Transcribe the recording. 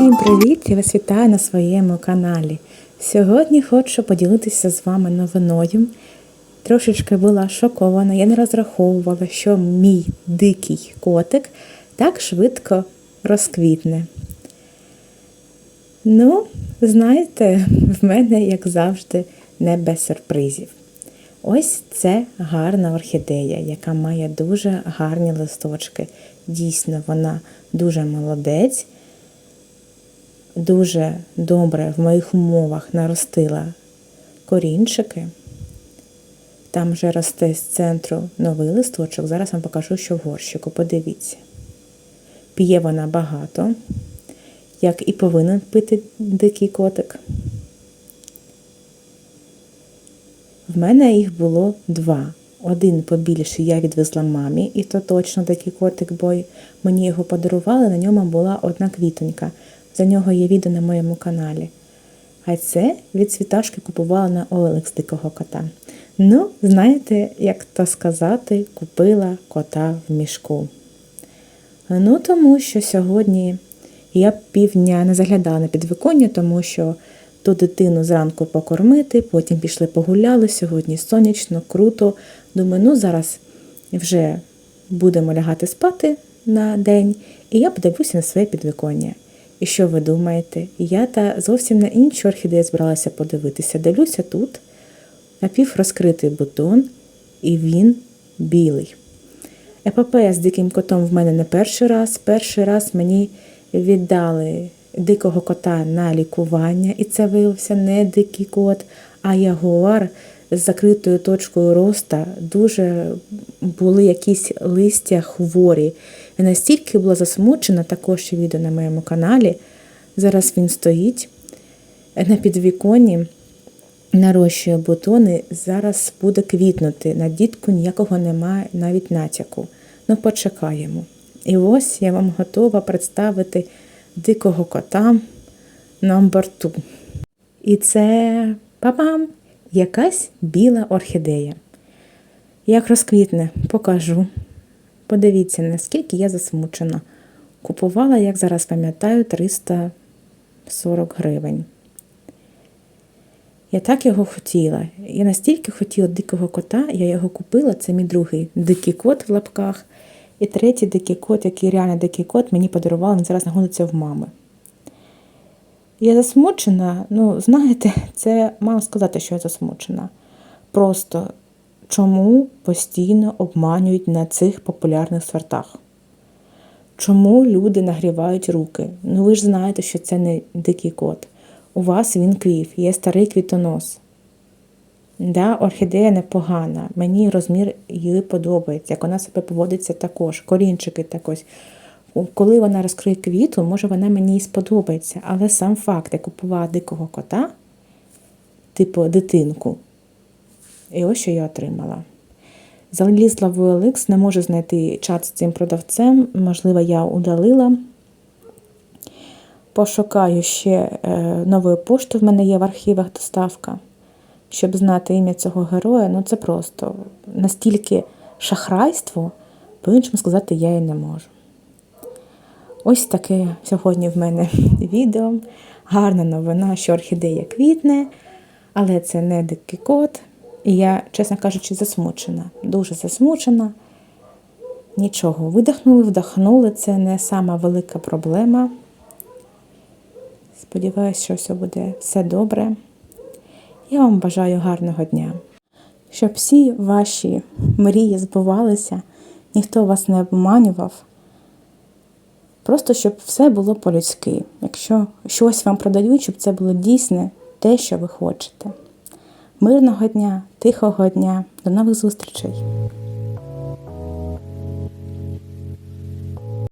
Всім привіт! Я вас вітаю на своєму каналі. Сьогодні хочу поділитися з вами новиною. Трошечки була шокована, я не розраховувала, що мій дикий котик так швидко розквітне. Ну, знаєте, в мене, як завжди, не без сюрпризів. Ось це гарна орхідея, яка має дуже гарні листочки. Дійсно, вона дуже молодець, дуже добре в моїх умовах наростила корінчики. Там вже росте з центру новий листочок. Зараз вам покажу, що в горщику. Подивіться. П'є вона багато, як і повинен пити дикий котик. В мене їх було два. Один побільший я відвезла мамі, і то точно такий котик, бо мені його подарували, на ньому була одна квітонька. За нього є відео на моєму каналі. А це від світашки купувала на OLX дикого кота. Ну, знаєте, як то сказати, купила кота в мішку. Ну, тому що сьогодні я півдня не заглядала на підвиконня, тому що ту дитину зранку покормити, потім пішли погуляли. Сьогодні сонячно, круто. Думаю, ну зараз вже будемо лягати спати на день, і я подивлюся на своє підвиконня. І що ви думаєте? Я та зовсім на іншу орхідею збиралася подивитися. Дивлюся тут напіврозкритий бутон, і він білий. Епопея з диким котом в мене не перший раз. Перший раз мені віддали дикого кота на лікування, і це виявився не дикий кот, а ягуар з закритою точкою роста. Дуже були якісь листя хворі. Я настільки була засмучена, також є відео на моєму каналі. Зараз він стоїть на підвіконні, нарощує бутони, зараз буде квітнути. На дітку ніякого немає навіть натяку. Ну, почекаємо. І ось я вам готова представити дикого кота номер 2. І це папам, якась біла орхідея. Як розквітне, покажу. Подивіться, наскільки я засмучена. Купувала, як зараз пам'ятаю, 340 гривень. Я так його хотіла. Я настільки хотіла дикого кота, я його купила, це мій другий дикий кот в лапках. І третій дикий кот, який реально дикий кот, мені подарували, він зараз знаходиться в мами. Я засмучена, ну, знаєте, це мало сказати, що я засмучена. Просто чому постійно обманюють на цих популярних сортах? Чому люди нагрівають руки? Ну ви ж знаєте, що це не дикий кот. У вас він квів, є старий квітонос. Да, орхідея непогана, мені розмір її подобається, як вона себе поводиться також, корінчики також. Коли вона розкриє квіту, може вона мені і сподобається, але сам факт, я купувала дикого кота, типу дитинку, і ось що я отримала. Залізла в OLX, не можу знайти чат з цим продавцем, можливо, я удалила. Пошукаю ще е, нової пошти, в мене є в архівах доставка щоб знати ім'я цього героя, ну це просто настільки шахрайство, по-іншому сказати я і не можу. Ось таке сьогодні в мене відео. Гарна новина, що орхідея квітне, але це не дикий кот. І я, чесно кажучи, засмучена, дуже засмучена. Нічого, видихнули, вдохнули, це не сама велика проблема. Сподіваюсь, що все буде все добре. Я вам бажаю гарного дня, щоб всі ваші мрії збувалися, ніхто вас не обманював. Просто щоб все було по-людськи. Якщо щось вам продають, щоб це було дійсне те, що ви хочете. Мирного дня, тихого дня, до нових зустрічей!